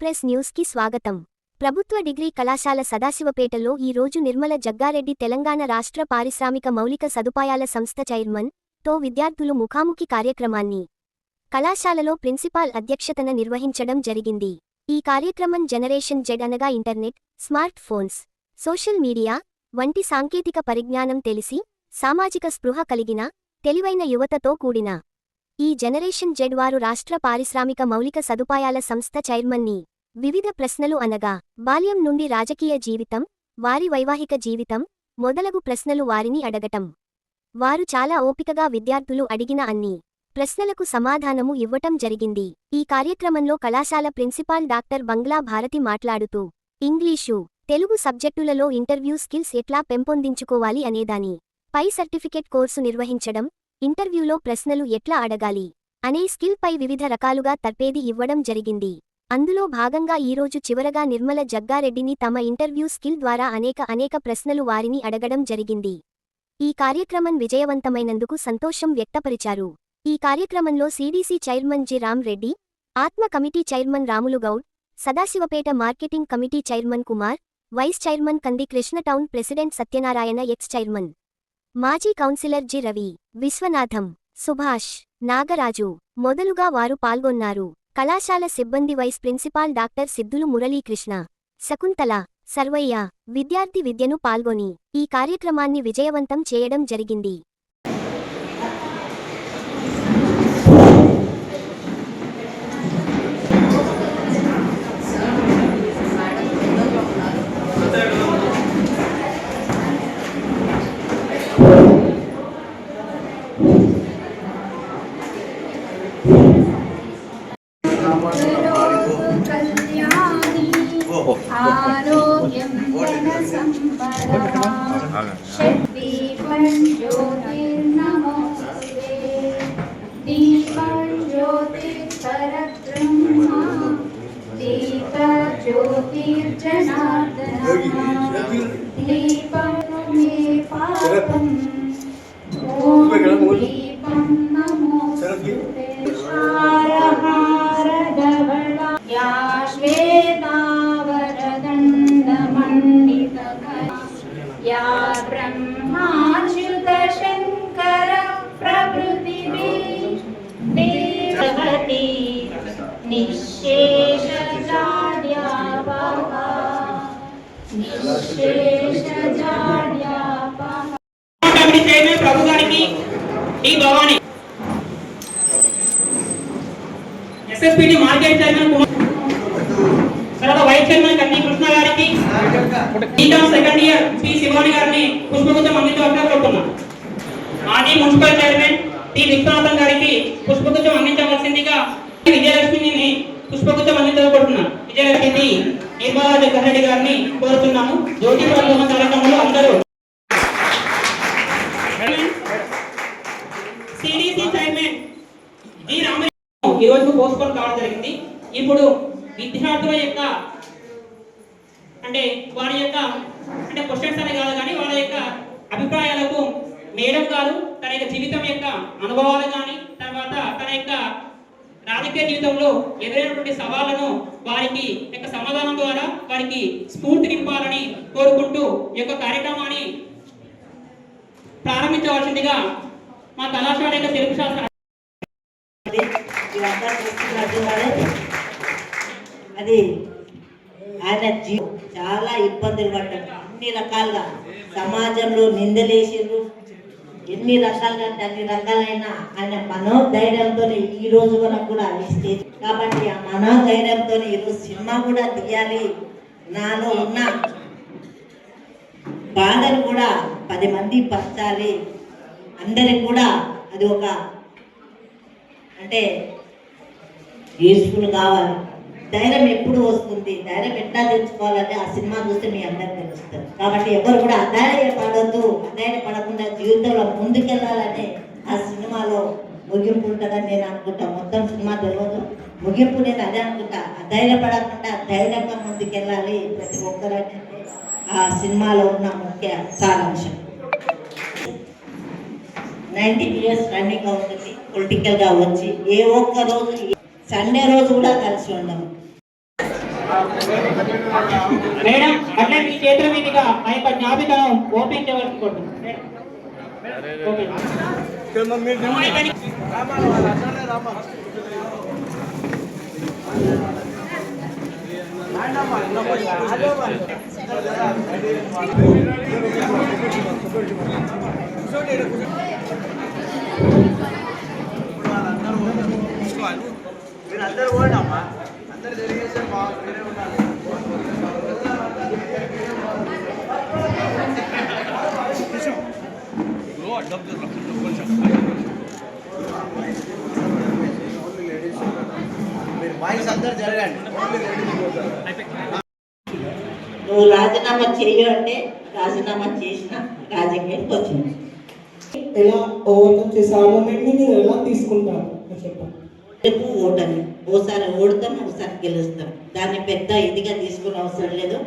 Express న్యూస్కి స్వాగతం. ప్రభుత్వ డిగ్రీ కళాశాల సదాశివపేటలో ఈ రోజు నిర్మల జగ్గారెడ్డి తెలంగాణ రాష్ట్ర పారిశ్రామిక మౌలిక సదుపాయాల సంస్థ చైర్మన్తో విద్యార్థులు ముఖాముఖి కార్యక్రమాన్ని. కళాశాలలో ప్రిన్సిపాల్ అధ్యక్షతన నిర్వహించడం జరిగింది. ఈ కార్యక్రమం జనరేషన్ జెడ్ అనగా internet smart phones social media వంటి సాంకేతిక పరిజ్ఞానం తెలిసి సామాజిక స్పృహ కలిగిన తెలివైన యువతతో కూడిన ఈ జనరేషన్ జెడ్ వారు రాష్ట్ర పారిశ్రామిక మౌలిక సదుపాయాల సంస్థ చైర్మన్ని వివిధ ప్రశ్నలు అనగా బాల్యం నుండి రాజకీయ జీవితం వారి వైవాహిక జీవితం మొదలగు ప్రశ్నలు వారిని అడగటం. వారు చాలా ఓపికగా విద్యార్థులు అడిగిన అన్ని ప్రశ్నలకు సమాధానము ఇవ్వటం జరిగింది. ఈ కార్యక్రమంలో కళాశాల ప్రిన్సిపాల్ డాక్టర్ బంగ్లా భారతి మాట్లాడుతూ ఇంగ్లీషు తెలుగు సబ్జెక్టులలో ఇంటర్వ్యూ స్కిల్స్ ఎట్లా పెంపొందించుకోవాలి అనేదాని. పై సర్టిఫికెట్ కోర్సు నిర్వహించడం ఇంటర్వ్యూలో ప్రశ్నలు ఎట్లా అడగాలి అనే స్కిల్ పై వివిధ రకాలుగా తర్పేది ఇవ్వడం జరిగింది. అందులో భాగంగా ఈరోజు చివరగా నిర్మల జగ్గారెడ్డిని తమ ఇంటర్వ్యూ స్కిల్ ద్వారా అనేక అనేక ప్రశ్నలు వారిని అడగడం జరిగింది. ఈ కార్యక్రమం విజయవంతమైనందుకు సంతోషం వ్యక్తపరిచారు. ఈ కార్యక్రమంలో CDC chairman G. Ram Reddy Atma committee chairman Ramulugoud Sadashivpet marketing committee chairman Kumar vice chairman కంది Krishna town president Satyanarayana ex chairman మాజీ కౌన్సిలర్ జి. రవి విశ్వనాథం సుభాష్ నాగరాజు మొదలుగా వారు పాల్గొన్నారు. కళాశాల సిబ్బంది వైస్ ప్రిన్సిపాల్ డాక్టర్ సిద్ధులు మురళీకృష్ణ శకుంతల సర్వయ్య విద్యార్థి విద్యను పాల్గొని ఈ కార్యక్రమాన్ని విజయవంతం చేయడం జరిగింది. ആരോഗ്യം ധനസമ്പദ ശക്തി പണ്ഡോതിർനമോ ദീപം ജ്യോതിർപരബ്രഹ്മ ദീപ ജ്യോതിർജനാർദ്ദന ദീപം മേ പാപം ഓം ദീപം നമോ ఎస్ఎస్పిటి మార్కెట్ చైర్మన్ తర్వాత వైస్ చైర్మన్ కన్నీ కృష్ణ గారికి BCom second year P Shivani గారిని పుష్పగుత్తం అందించవలసిన కోరుతున్నాం మాజీ మున్సిపల్ చైర్మన్ టి విశ్వనాథన్ గారికి పుష్పగుత్తం అందించవలసిందిగా విజయలక్ష్మిని పుష్పగుత్తం అందించబడుతున్నాం విజయలక్ష్మి నిర్మలా జగ్గారెడ్డి గారిని కోరుతున్నాము. జ్యోతి కార్యక్రమంలో అందరూ ఇప్పుడు విద్యార్థుల యొక్క అంటే వారి యొక్క అంటే క్వశ్చన్స్ అనే కాదు కానీ వాళ్ళ యొక్క అభిప్రాయాలకు మేడం గారు తన యొక్క జీవితం యొక్క అనుభవాలు కానీ తర్వాత తన యొక్క రాజకీయ జీవితంలో ఎదురైనటువంటి సవాళ్ళను వారికి యొక్క సమాధానం ద్వారా వారికి స్ఫూర్తి నింపాలని కోరుకుంటూ ఈ యొక్క కార్యక్రమాన్ని ప్రారంభించవలసిందిగా మా కళాశాల యొక్క తెలుగు శాస్త్ర అది ఆయన జీ చాలా ఇబ్బందులు పడ్డాడు. అన్ని రకాలుగా సమాజంలో నిందలేసిండ్రు. ఎన్ని రకాలుగా అంటే అన్ని రకాలైన ఆయన మనోధైర్యంతో ఈ రోజు వరకు కూడా ఈ స్టేజ్ కాబట్టి ఆ మనోధైర్యంతో ఈరోజు సినిమా కూడా తీయాలి. నాలో ఉన్న బాధను కూడా పది మంది పంచాలి అందరికి కూడా అది ఒక అంటే యూస్ఫుల్ కావాలి. ధైర్యం ఎప్పుడు వస్తుంది? ధైర్యం ఎట్లా తెచ్చుకోవాలంటే ఆ సినిమా చూస్తే మీ అందరికి తెలుస్తుంది. కాబట్టి ఎవరు కూడా అధైర్య పడద్దు. అధైర్య పడకుండా జీవితంలో ముందుకెళ్ళాలని ఆ సినిమాలో ముగింపు ఉంటుందని నేను అనుకుంటా. మొత్తం సినిమా తెలియదు ముగింపు నేను అదే అనుకుంటా. అధైర్యపడకుండా ధైర్యంగా ముందుకెళ్ళాలి ప్రతి ఒక్కరని ఆ సినిమాలో ఉన్న ముఖ్య సారాంశం. నైన్టీన్ ఇయర్స్ రన్నింగ్ అవుతుంది. పొలిటికల్గా వచ్చి ఏ ఒక్క రోజు సండే రోజు కూడా కలిసి ఉండము. మేడం అట్లే మీ చేతుల మీదుగా ఆ యొక్క జ్ఞాపికను ఓపెన్ చేయవలసి కోరుతున్నాను. ఓపెన్. మీరు అందరు పోండి అమ్మా అందరు డెలిగేషన్ మా మీరే ఉండాలి మీరు వాయిస్ అందరు జరగండి. నువ్వు రాజీనామా చేయు అంటే రాజీనామా చేసిన రాజకీయానికి వచ్చింది. ఎలా? ఓవర్కమ్ చేసి ఎలా చెప్పండి రేపు ఓటమి. ఓసారి ఓడుతాం ఒకసారి గెలుస్తాం. దాన్ని పెద్ద ఇదిగా తీసుకునే అవసరం లేదు.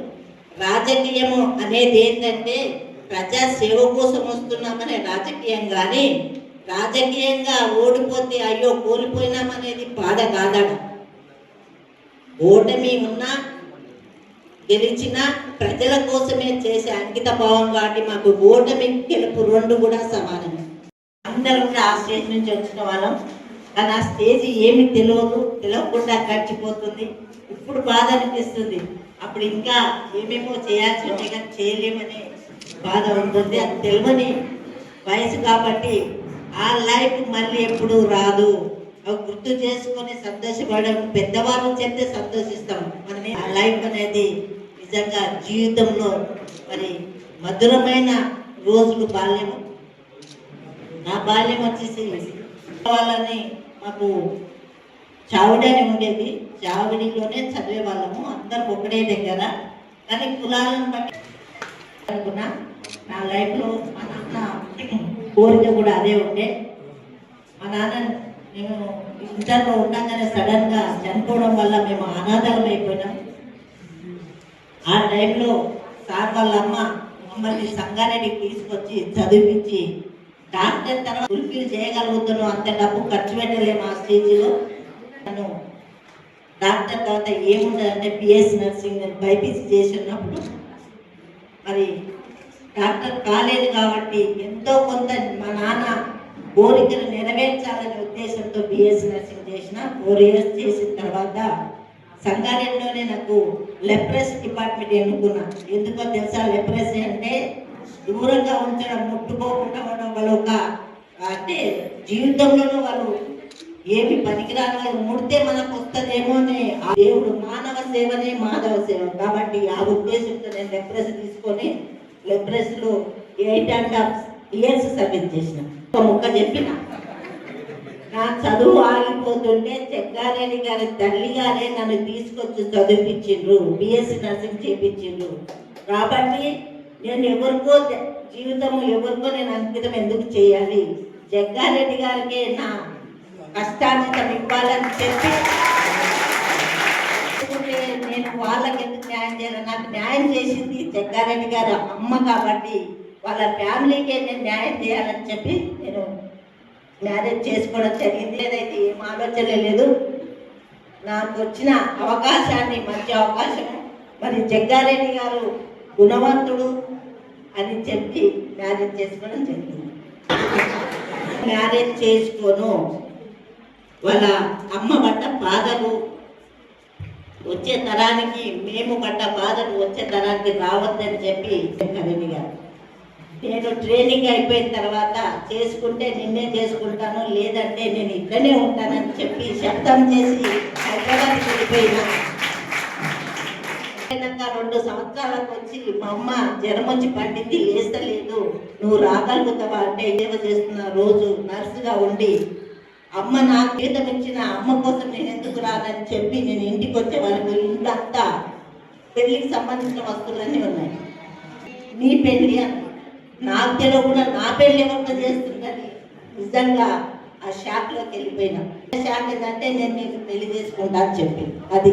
రాజకీయము అనేది ఏంటంటే ప్రజా సేవ కోసం వస్తున్నామనే రాజకీయం కానీ రాజకీయంగా ఓడిపోతే అయ్యో కోల్పోయినామనేది బాధ కాదడ ఓటమి ఉన్నా గెలిచిన ప్రజల కోసమే చేసే అంకిత భావం కాబట్టి మాకు ఓటమి గెలుపు రెండు కూడా సమానమే. అందరం కూడా ఆ స్టేజ్ నుంచి వచ్చిన వాళ్ళం. కానీ ఆ స్టేజ్ ఏమి తెలియదు తెలియకుండా గడిచిపోతుంది. ఇప్పుడు బాధ అనిపిస్తుంది. అప్పుడు ఇంకా ఏమేమో చేయాల్సి ఉంటే కానీ చేయలేమనే బాధ ఉంటుంది. అది తెలియని వయసు కాబట్టి ఆ లైఫ్ మళ్ళీ ఎప్పుడు రాదు. అవి గుర్తు చేసుకొని సంతోషపడడం పెద్దవారు చెప్తే సంతోషిస్తాం. మనమే ఆ లైఫ్ అనేది నిజంగా జీవితంలో మరి మధురమైన రోజులు బాల్యము. నా బాల్యం వచ్చేసి వాళ్ళని మాకు చావిడి అని ఉండేది. చావుడిలోనే చదివే వాళ్ళము అందరం ఒకటే దగ్గర. కానీ కులాలను బట్టి అనుకున్నా నా లైఫ్లో మా నాన్న కోరిక కూడా అదే ఉండే. మా నాన్న మేము ఇంటర్లో ఉండగానే సడన్గా చనిపోవడం వల్ల మేము అనాథలం అయిపోయినాం. ఆ టైంలో సార్ వాళ్ళ అమ్మ మమ్మల్ని సంగారెడ్డికి తీసుకొచ్చి చదివించి డాక్టర్ తర్వాత ఫుల్ఫిల్ చేయగలుగుతున్నాను అంత డబ్బు ఖర్చు పెట్టలేము ఆ స్టేజ్లో నన్ను డాక్టర్ తర్వాత ఏముండదంటే బిఎస్ నర్సింగ్ బైపీసీ చేసినప్పుడు మరి డాక్టర్ కాలేదు కాబట్టి ఎంతో కొంత మా నాన్న కోరికలు నెరవేర్చాలనే ఉద్దేశంతో బిఎస్ నర్సింగ్ చేసిన ఫోర్ ఇయర్స్ చేసిన తర్వాత సంగారెడ్డిలోనే నాకు లెప్రెస్ డిపార్ట్మెంట్ ఎన్నుకున్నా. ఎందుకో తెలుసా? లెప్రెస్ అంటే దూరంగా ఉంచడం ముట్టుకోకుండా ఉండడం వాళ్ళు ఒక అంటే జీవితంలోనూ వాళ్ళు ఏమి పనికిరాని వాళ్ళు ముడితే మనకు వస్తుందేమో అని ఆ దేవుడు మానవ సేవనే మాధవ సేవ. కాబట్టి ఆ ఉద్దేశంతో నేను లెప్రెస్ తీసుకొని లెప్రెస్లో eight and half years service చేసిన. ముక్క చెప్పిన. నా చదువు ఆగిపోతుంటే చెక్కారేణి గారి తల్లి గారే నన్ను తీసుకొచ్చి చదివిపించిండ్రు బిఎస్సి నర్సింగ్ చేపించిండ్రు. కాబట్టి నేను ఎవరికో జీవితం ఎవరికో నేను అంకితం ఎందుకు చేయాలి? జగ్గారెడ్డి గారికే నా కష్టార్జితం ఇవ్వాలని చెప్పి నేను వాళ్ళకి ఎందుకు న్యాయం చేయాలి? నాకు న్యాయం చేసింది జగ్గారెడ్డి గారి అమ్మ కాబట్టి. వాళ్ళ ఫ్యామిలీకే నేను న్యాయం చేయాలని చెప్పి నేను మ్యారేజ్ చేసుకోవడం జరిగింది. ఏదైతే ఏం ఆలోచన లేదు. నాకు వచ్చిన అవకాశాన్ని మంచి అవకాశం. మరి జగ్గారెడ్డి గారు గుణవంతుడు అని చెప్పి మ్యారేజ్ చేసుకోవడం జరిగింది. మ్యారేజ్ చేసుకోను. వాళ్ళ అమ్మ పడ్డ బాధలు వచ్చే తరానికి మేము పడ్డ బాధలు వచ్చే తరానికి రావద్దని చెప్పి జగ్గారెడ్డి గారు. నేను ట్రైనింగ్ అయిపోయిన తర్వాత చేసుకుంటే నిన్నే చేసుకుంటాను లేదంటే నేను ఇక్కడనే ఉంటానని చెప్పి శబ్దం చేసి హైదరాబాద్ వెళ్ళిపోయినా. రెండు సంవత్సరాలకు వచ్చి మా అమ్మ జ్వరం వచ్చి పండింది లేస్తలేదు. నువ్వు రాగలుగుతావా అంటే సేవ చేస్తున్న రోజు నర్సుగా ఉండి అమ్మ నాకు జీతం ఇచ్చిన అమ్మ కోసం నేను ఎందుకు రానని చెప్పి నేను ఇంటికి వచ్చే వాళ్ళకు ఇంతంతా పెళ్ళికి సంబంధించిన వస్తువులన్నీ ఉన్నాయి. నీ పెళ్ళి అన్న నాకు తెలియకుండా నా పెళ్ళి ఎవరితో చేస్తుందని నిజంగా ఆ షాక్లోకి వెళ్ళిపోయినా. షాక్ ఏంటంటే నేను మీకు పెళ్ళి చేసుకుంటా అని చెప్పి అది.